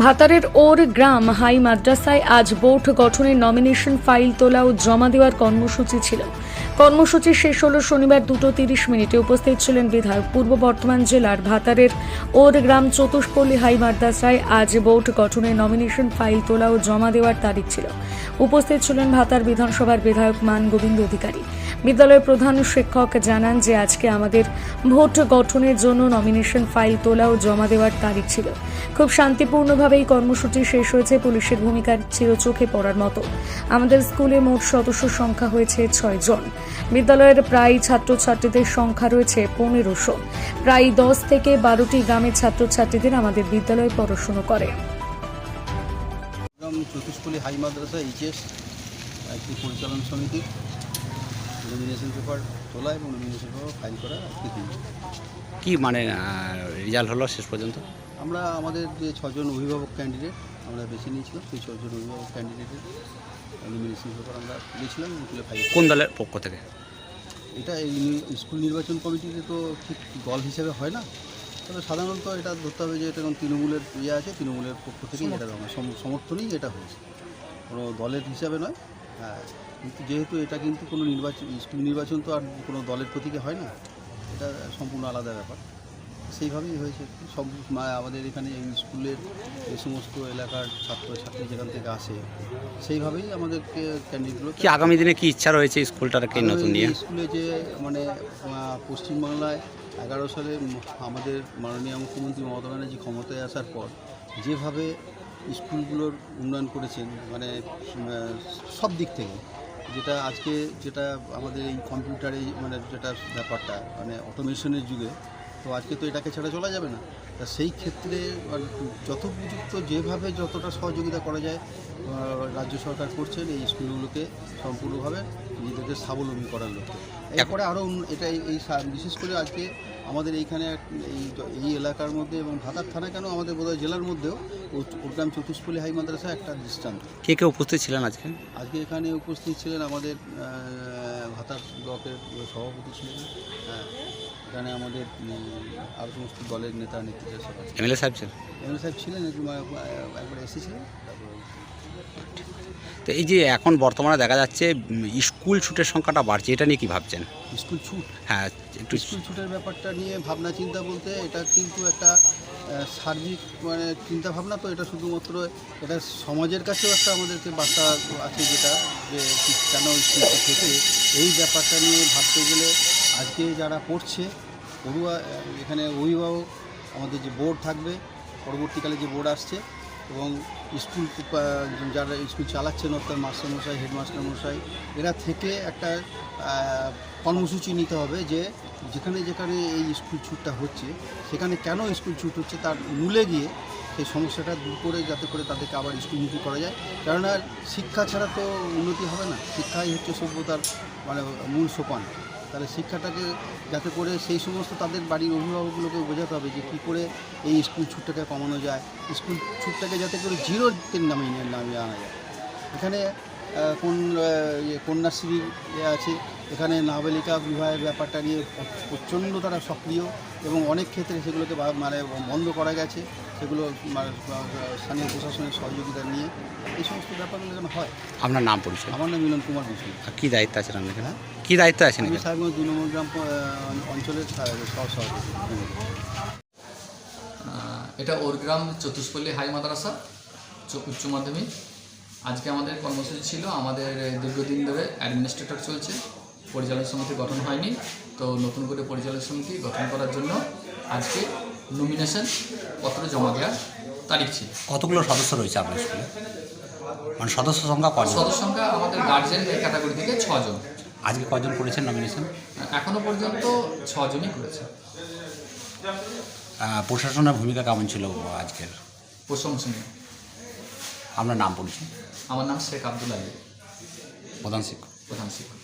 ভাতারের ওর গ্রাম high মাদ্রাসায় আজ board গঠনের নমিনেশন ফাইল তোলা ও জমা দেওয়ার কর্মসূচি ছিল। কর্মসূচি শেষ হলো শনিবার দুটো তিরিশ মিনিটে। উপস্থিত ছিলেন বিধায়ক, পূর্ব বর্ধমান জেলার ভাতারের ওর গ্রাম চতুষ্পল্লী হাই মাদ্রাসায় আজ বোর্ড গঠনের নমিনেশন ফাইল তোলা ও জমা দেওয়ার তারিখ ছিল। উপস্থিত ছিলেন ভাতার বিধানসভার বিধায়ক মান গোবিন্দ অধিকারী। বিদ্যালয়ের প্রধান শিক্ষক জানান যে আজকে আমাদের ভোট গঠনের জন্য নমিনেশন ফাইল তোলা ও জমা দেওয়ার তারিখ ছিল। খুব শান্তিপূর্ণভাবে এই কর্মসূচি শেষ হয়েছে, পুলিশের ভূমিকা ছিল চোখে পড়ার মতো। আমাদের স্কুলে মোট সদস্য সংখ্যা হয়েছে ছয় জন। বিদ্যালয়ের প্রায় ছাত্রছাত্রীদের সংখ্যা রয়েছে পনেরোশো। প্রায় দশ থেকে বারোটি গ্রামের ছাত্রছাত্রীদের আমাদের বিদ্যালয়ে পড়াশুনো করে। গ্রাম হাই মাদ্রাসা, এইচএস, একটি পরিচালন সমিতির নমিনেশন পেপার তোলা এবং নমিনেশন পেপার ফাইল করা আজকে কি মানে রেজাল্ট হলো শেষ পর্যন্ত? আমরা আমাদের যে ছজন অভিভাবক ক্যান্ডিডেট আমরা বেছে নিয়েছিলাম। সেই ছজন অভিভাবক ক্যান্ডিডেটের নমিনেশন পেপার আমরা তুলেছিলাম তুলে ফাইল কোন দলের পক্ষ থেকে? এটা এই স্কুল নির্বাচন কমিটিতে তো ঠিক দল হিসেবে হয় না। তবে সাধারণত এটা ধরতে হবে যে এটা এখন তৃণমূলের ইয়ে আছে তৃণমূলের পক্ষ থেকেই এটা সমর্থনেই এটা হয়েছে। কোনো দলের হিসাবে নয়। হ্যাঁ কিন্তু যেহেতু এটা কিন্তু কোনো নির্বাচন স্কুল নির্বাচন তো আর কোনো দলের প্রতীকে হয় না এটা সম্পূর্ণ আলাদা ব্যাপার। সেইভাবেই হয়েছে সব আমাদের এখানে এই স্কুলের যে সমস্ত এলাকার ছাত্র ছাত্রী যেখান থেকে আসে সেইভাবেই আমাদেরকে ক্যান্ডিডেটগুলো কি আগামী দিনে কি ইচ্ছা রয়েছে স্কুলটাকে নতুন নিয়ে? স্কুলে যে মানে পশ্চিমবাংলায় এগারো সালে আমাদের মাননীয় মুখ্যমন্ত্রী মমতা ব্যানার্জি ক্ষমতায় আসার পর যেভাবে স্কুলগুলোর উন্নয়ন করেছেন মানে সব দিক থেকে। যেটা আজকে যেটা আমাদের এই কম্পিউটারে মানে যেটা ব্যাপারটা মানে অটোমেশনের যুগে, তো আজকে তো এটাকে ছাড়া চলা যাবে না। তা সেই ক্ষেত্রে মানে যথোপযুক্ত যেভাবে যতটা সহযোগিতা করা যায় রাজ্য সরকার করছেন এই স্কুলগুলোকে সম্পূর্ণভাবে। নিজেদেরকে স্বাবলম্বী করার লক্ষ্যে। এরপরে আরও এটা এই- বিশেষ করে আজকে আমাদের এইখানে এক- এই এই এলাকার মধ্যে এবং ভাতার থানা কেন আমাদের বোধহয় জেলার মধ্যেও ওরগ্রাম চতুষ্পল্লী হাই মাদ্রাসা একটা দৃষ্টান্ত। কে কে উপস্থিত ছিলেন আজকে? আজকে এখানে উপস্থিত ছিলেন আমাদের ভাতার ব্লকের সভাপতি ছিলেন হ্যাঁ এখানে আমাদের আরও সমস্ত দলের নেতা সবাই এমএলএ সাহেব ছিলেন? এমএলএ সাহেব ছিলেন একবার এসেছিলেন তারপর তো এই যে এখন বর্তমানে দেখা যাচ্ছে স্কুল ছুটের সংখ্যাটা বাড়ছে এটা নিয়ে কি ভাবছেন? স্কুল ছুট? হ্যাঁ একটু স্কুল ছুটের ব্যাপারটা নিয়ে ভাবনা চিন্তা বলতে এটা কিন্তু একটা সার্বিক মানে চিন্তা ভাবনা তো এটা শুধুমাত্র এটা সমাজের কাছেও একটা আমাদেরকে বার্তা আছে যেটা যে কেন স্কুল থেকে এই ব্যাপারটা নিয়ে ভাবতে গেলে আজকে যারা পড়ছে পড়ুয়া এখানে অভিভাবক আমাদের যে বোর্ড থাকবে পরবর্তীকালে যে বোর্ড আসছে এবং স্কুল যারা স্কুল চালাচ্ছেন, অর্থাৎ মাস্টারমশাই, হেডমাস্টারমশাই, এরা থেকে একটা কর্মসূচি নিতে হবে যে যেখানে যেখানে এই স্কুল ছুটটা হচ্ছে, সেখানে কেন স্কুল ছুট হচ্ছে তার মূলে গিয়ে সেই সমস্যাটা দূর করে যাতে করে তাদেরকে আবার স্কুলমুখী করা যায়। কেননা শিক্ষা ছাড়া তো উন্নতি হবে না। শিক্ষাই হচ্ছে সভ্যতার মানে মূল সোপান। তাহলে শিক্ষাটাকে যাতে করে সেই সমস্ত তাদের বাড়ির অভিভাবকগুলোকে বোঝাতে হবে যে কী করে এই স্কুল ছুটটাকে কমানো যায়। স্কুল ছুটটাকে যাতে করে জিরোতে নামিয়ে নামিয়ে আনা যায়। এখানে কোন ইয়ে কন্যাশ্রী আছে এখানে নাবালিকা বিবাহের ব্যাপারটা নিয়ে প্রচণ্ড তারা সক্রিয় এবং অনেক ক্ষেত্রে সেগুলোকে মানে বন্ধ করা গেছে। সেগুলো মানে স্থানীয় প্রশাসনের সহযোগিতা নিয়ে এই সমস্ত ব্যাপারগুলো যেন হয়। আপনার নাম পরিচয়? আমার নাম মিলন কুমার বিষ্ণু আর কি দায়িত্ব আছেন আপনি এখানে? কী দায়িত্ব আছেন আমি সাহেবগঞ্জ দুই নম্বর গ্রাম অঞ্চলের এটা ওরগ্রাম চতুষ্পল্লী হাই মাদ্রাসা উচ্চ মাধ্যমিক। আজকে আমাদের কর্মসূচি ছিল আমাদের দীর্ঘদিন ধরে অ্যাডমিনিস্ট্রেটর চলছে। পরিচালন সমিতি গঠন হয়নি। তো নতুন করে পরিচালক সমিতি গঠন করার জন্য আজকে নমিনেশন পত্র জমা দেওয়ার তারিখ ছিল। কতগুলো সদস্য রয়েছে আপনার স্কুলে? মানে সদস্য সংখ্যা কজন? সদস্য সংখ্যা আমাদের গার্জেন ক্যাটাগরি থেকে ছজন। আজকে কজন করেছেন নমিনেশন এখনও পর্যন্ত ছজনই করেছে। প্রশাসনের ভূমিকা কেমন ছিল আজকের? প্রশংসনীয় আপনার নাম পরিচয় আমার নাম শেখ আব্দুল আলী। প্রধান শিক্ষক। প্রধান শিক্ষক।